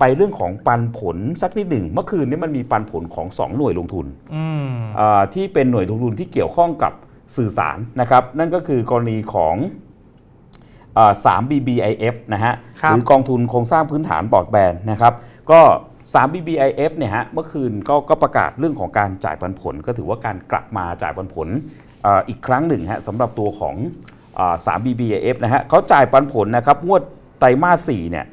ไปเรื่องของปันผลสักนิดหนึ่ง เมื่อคืนนี้มันมีปันผลของ 2 หน่วยลงทุนอืมอ่าที่เป็นหน่วยลงทุนที่เกี่ยวข้องกับสื่อสารนะครับ นั่นก็คือกรณีของอ่า3 BBIF นะฮะครับหรือกองทุนโครงสร้างพื้นฐานบอร์ดแบนนะครับ ก็3 BBIF เนี่ยฮะเมื่อคืนก็ก็ประกาศเรื่องของการจ่ายปันผล ก็ถือว่าการกลับมาจ่ายปันผลอ่าอีกครั้งหนึ่งฮะสำหรับตัวของอ่า3 BBIF นะฮะเขาจ่ายปันผลนะครับงวดไตรมาส4เนี่ย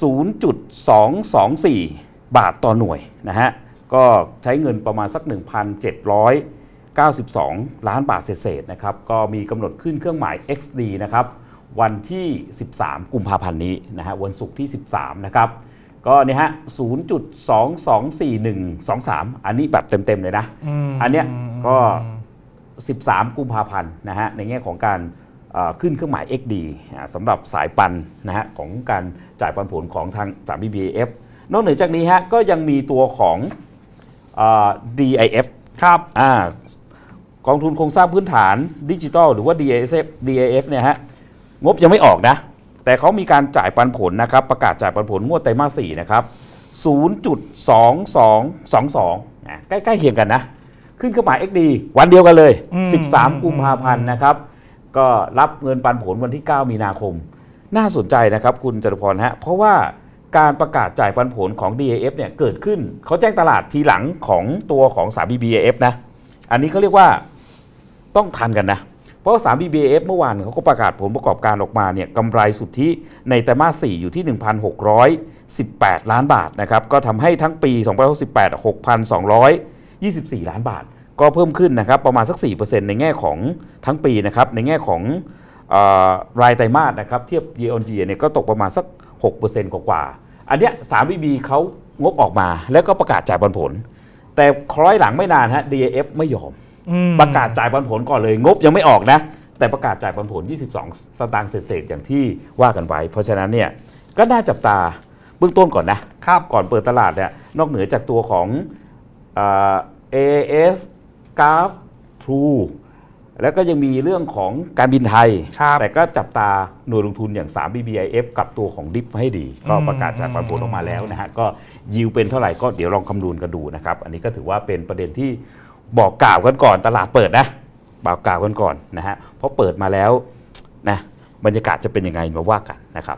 0.224 บาทต่อหน่วยนะฮะก็ใช้เงินประมาณสัก 1,792 ล้านบาทเศษๆนะครับก็มีกำหนดขึ้นเครื่องหมาย XD นะครับวันที่ 13 กุมภาพันธ์นี้นะฮะวันศุกร์ที่ 13 นะครับก็เนี่ยฮะ 0.224123 อันนี้แบบเต็ม ๆ เลยนะมอันเนี้ยก็ 13 กุมภาพันธ์นะฮะในแง่ของการเอ่อ ขึ้นเครื่องหมาย XD อ่าสำหรับสายปันนะฮะของการจ่ายปันผลของทาง3 BBF นอกเหนือจากนี้ฮะก็ยังมีตัวของเอ่อ DIF ครับอ่ากองทุนโครงสร้างพื้นฐานดิจิทัลหรือว่า DIF DIF เนี่ยฮะงบยังไม่ออกนะ แต่เขามีการจ่ายปันผลนะครับ ประกาศจ่ายปันผลงวดไตรมาส4นะครับ 0.2222นะใกล้ๆเคียงกันนะ ขึ้นเครื่องหมาย XD วันเดียวกันเลยอืม13 กุมภาพันธ์นะครับ ก็รับเงินปันผลวันที่ 9 มีนาคม น่าสนใจนะครับคุณจตุพรฮะเพราะว่าการประกาศจ่ายปันผลของ DAF เนี่ยเกิดขึ้นเขาแจ้งตลาดทีหลังของตัวของ3 BBAF นะ อันนี้เขาเรียกว่าต้องทันกันนะ เพราะ3 BBAF เมื่อวานเขาก็ประกาศผลประกอบการออกมาเนี่ยกำไรสุทธิในไตรมาส4อยู่ที่ 1,618 ล้านบาทนะครับ ก็ทำให้ทั้งปี2018 6,224 ล้านบาท ก็เพิ่มขึ้นนะครับประมาณสัก 4%ในแง่ของทั้งปีนะครับในแง่ของเออรายไตรมาสนะครับเทียบ year on year เนี่ยก็ตกประมาณสัก 6%กว่าๆอันเนี้ย3 BB เขางบออกมาแล้วก็ประกาศจ่ายปันผล แต่คล้อยหลังไม่นานฮะ DAF ไม่ยอมอืมประกาศจ่ายปันผลก่อนเลย งบยังไม่ออกนะ แต่ประกาศจ่ายปันผล 22 สตางค์เศษๆอย่างที่ว่ากันไว้ เพราะฉะนั้นเนี่ยก็น่าจับตาเบื้องต้นก่อนนะครับก่อนเปิดตลาดเนี่ยนอกเหนือจากตัวของเอ่อ AAS g a f True แล้วก็ยังมีเรื่องของการบินไทย ครับแต่ก็จับตาหน่วยลงทุนอย่าง 3 BBIF กับตัวของดิฟให้ดี ก็อืมประกาศจากปันผลออกมาแล้วนะฮะ ก็ยิวเป็นเท่าไหร่ก็เดี๋ยวลองคำนวณกันดูนะครับ อันนี้ก็ถือว่าเป็นประเด็นที่บอกกล่าวกันก่อนตลาดเปิดนะบอกกล่าวกันก่อนนะฮะเพราะเปิดมาแล้วนะบรรยากาศจะเป็นยังไงมาว่ากันนะครับ